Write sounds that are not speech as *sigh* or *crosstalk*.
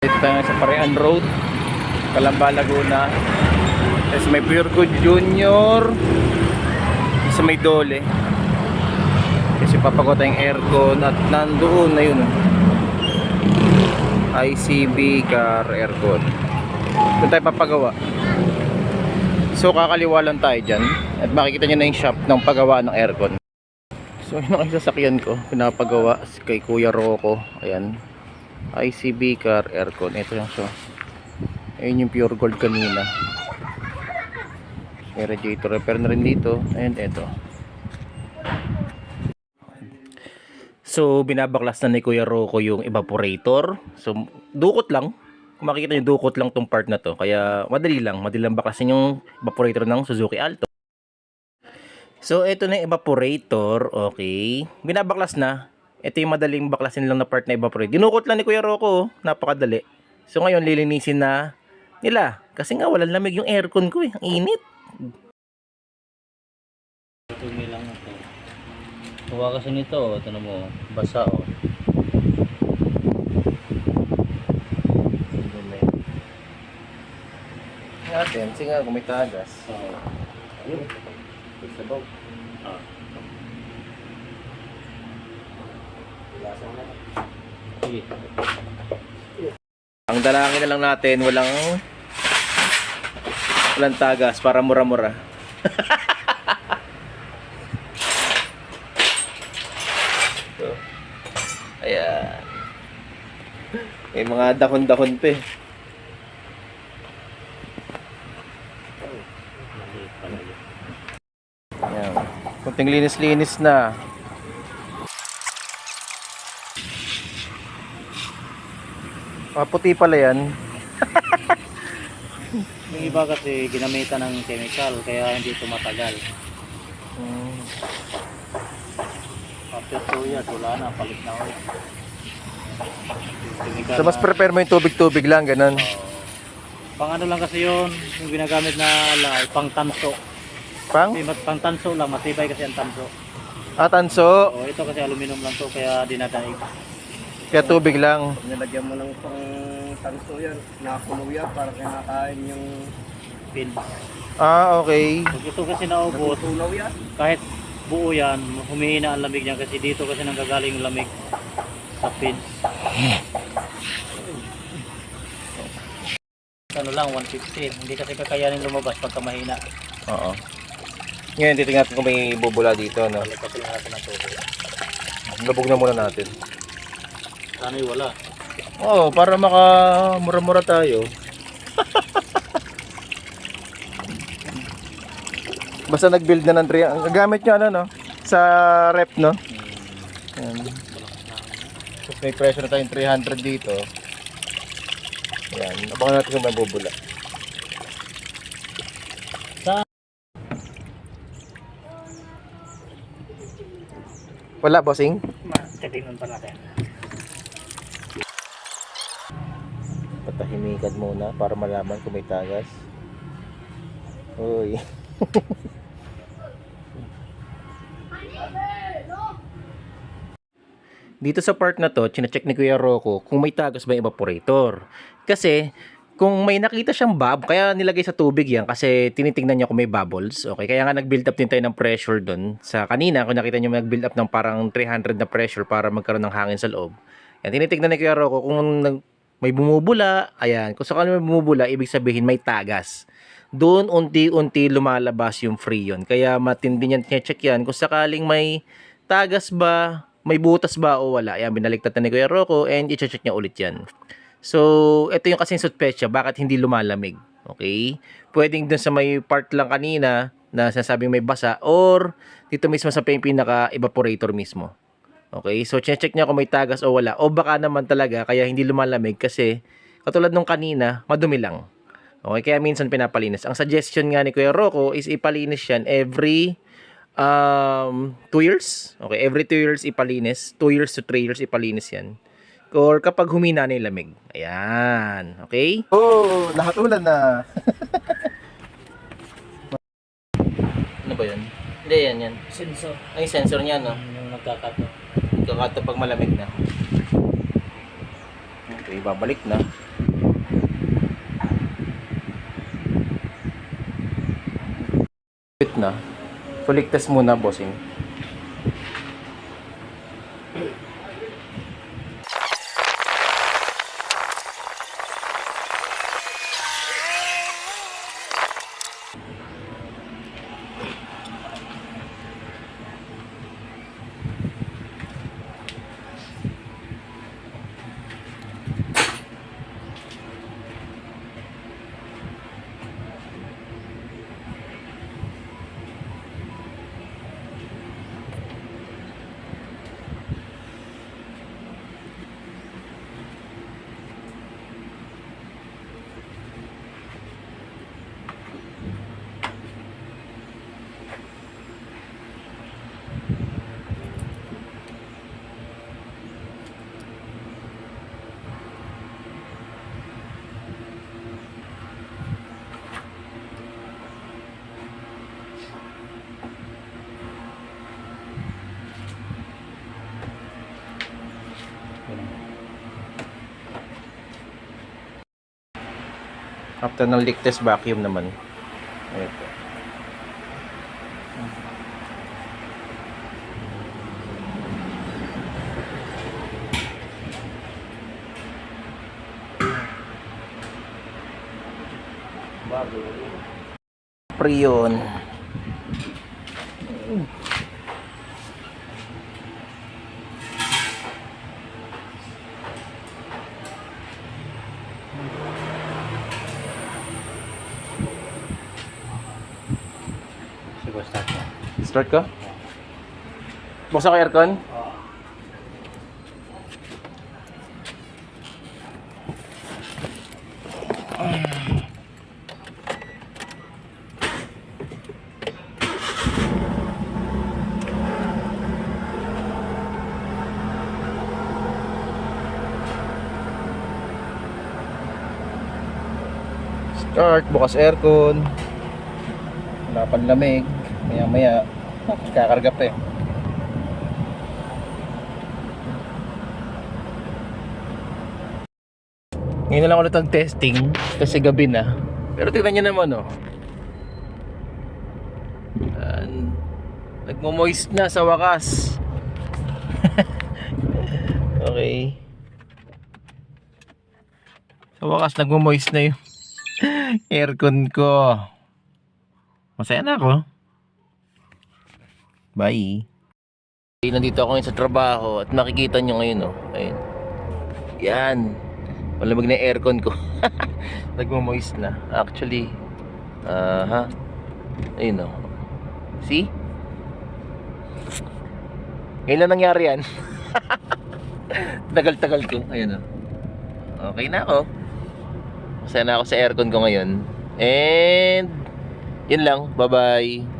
Dito tayo sa Parean Road, Calamba, Laguna. Tapos may Pure Junior. Sa may Dole. Kasi papago tayong aircon at nandoon na yun. ICB car aircon. Doon tayo papagawa. So kakaliwa lang tayo dyan. At makikita nyo na yung shop ng paggawa ng aircon. So yun ang sasakyan ko. Pinapagawa kay Kuya Rocco. Ayan. ICB car aircon. Ito yung so. Ayun yung pure gold kanina. May radiator repair na rin dito. And ito. So, binabaklas na ni Kuya Rocco yung evaporator. So, dukot lang. Kung makikita nyo, dukot lang tong part na to. Kaya, madali lang. Madali lang baklasin yung evaporator ng Suzuki Alto. So, ito na yung evaporator. Okay. Binabaklas na. Ito yung madaling baklasin lang na part na evaporator. Dinukot lang ni Kuya Rocco. oh. Napakadali. So, ngayon, lilinisin na nila. Kasi nga, walang lamig yung aircon ko eh. Ang init. Tumi lang ito. Kuha kasi nito, oh. ito na mo, basa oh. Natin, sige nga, kung may tagas. Oh. Ayun. Sabaw. Ah. Sige. Ang dalangin na lang natin, walang walang tagas para mura-mura. so, *laughs* ayan. May mga dahon-dahon pa eh. Ayan. Kunting linis-linis na. Ah, puti pala yan. Yung iba kasi ginamitan ng chemical kaya hindi tumatagal. Hmm. After 2 years, wala na, palit na ulit. Chemical So, mas na- prepare mo yung tubig-tubig lang, ganun. Oo. pang ano lang kasi yun, yung ginagamit na alay, pang tanso. Pang? Kasi mat- pang tanso lang, matibay kasi ang tanso. Atanso, O ito kasi aluminum lang to kaya dinadaig. Kaya tubig lang. Nilagyan mo ng pang tanso yan, nakakulo yan para kinakain yung Pin. Ah, okay. Pag ito kasi naubos, tunaw yan. kahit buo yan, humihina ang lamig niya kasi dito kasi nanggagaling yung lamig sa pins. Ano lang, 150. Hindi kasi kakayanin lumabas pagka mahina. Oo. Ngayon, titingnan natin kung may bubula dito, no? Balik kasi lang natin ang tubig. Lubog na muna natin. Sana'y wala. Oo, para maka mura-mura tayo. Basta nag-build na ng 3. Ang gamit nyo ano, no? Sa rep, no? Yan. Tapos may pressure na tayong 300 dito. Yan. Abangan natin kung may bubula. Sa- Wala, bossing? Titignan pa natin. Patahimikan muna para malaman kung may tagas. Uy. *laughs* Dito sa part na to, chinecheck ni Kuya Rocco kung may tagas ba yung evaporator. Kasi, kung may nakita siyang bub, kaya nilagay sa tubig yan kasi tinitingnan niya kung may bubbles. Okay, kaya nga nag-build up din tayo ng pressure doon. Sa kanina, kung nakita niyo nag-build up ng parang 300 na pressure para magkaroon ng hangin sa loob. Yan, tinitingnan ni Kuya Rocco kung may bumubula, ayan, kung sakali may bumubula, ibig sabihin may tagas. Doon unti-unti lumalabas yung free yun. Kaya matindi niyan check yan kung sakaling may tagas ba, may butas ba o wala. Ayan, binaliktad na ni Kuya Rocco and i-check niya ulit yan. So, ito yung kasing sutpetsa, bakit hindi lumalamig. Okay? Pwedeng dun sa may part lang kanina na sinasabing may basa or dito mismo sa pinaka-evaporator mismo. Okay? So, check niya kung may tagas o wala. O baka naman talaga kaya hindi lumalamig kasi katulad nung kanina, madumi lang. Okay? Kaya minsan pinapalinis. Ang suggestion nga ni Kuya Rocco is ipalinis yan every um, 2 years. Okay? Every 2 years ipalinis. 2 years to 3 years ipalinis yan. Or kapag humina na yung lamig. Ayan. Okay? Oh, nakatulan na. *laughs* ano ba yun? Hindi, yan, yan. Sensor. Ay, sensor niya, no? Yung nagkakato. Kakato pag malamig na. Okay. Babalik na. Wait na. Test muna, bossing. After ng leak test vacuum naman. Ito. Prion. Siguro Start ko? Buksan ko aircon? Start, bukas aircon. Wala pang lamig. Maya maya, kakarga pa eh. Ngayon na lang ulit ang testing kasi gabi na. Pero tignan nyo naman oh. Yan. Nagmo-moist na sa wakas. *laughs* okay. Sa wakas nagmo-moist na yung *laughs* aircon ko. Masaya na ako. Bye. Okay, nandito ako ngayon sa trabaho at makikita nyo ngayon oh. Ayun. Yan. Malamig na aircon ko. *laughs* Nagmo-moist na. Actually, ah ha. Ayun oh. See? Ngayon lang nangyari yan. *laughs* Tagal-tagal ko. Ayun oh. Okay na ako. Masaya na ako sa aircon ko ngayon. And yun lang. Bye-bye.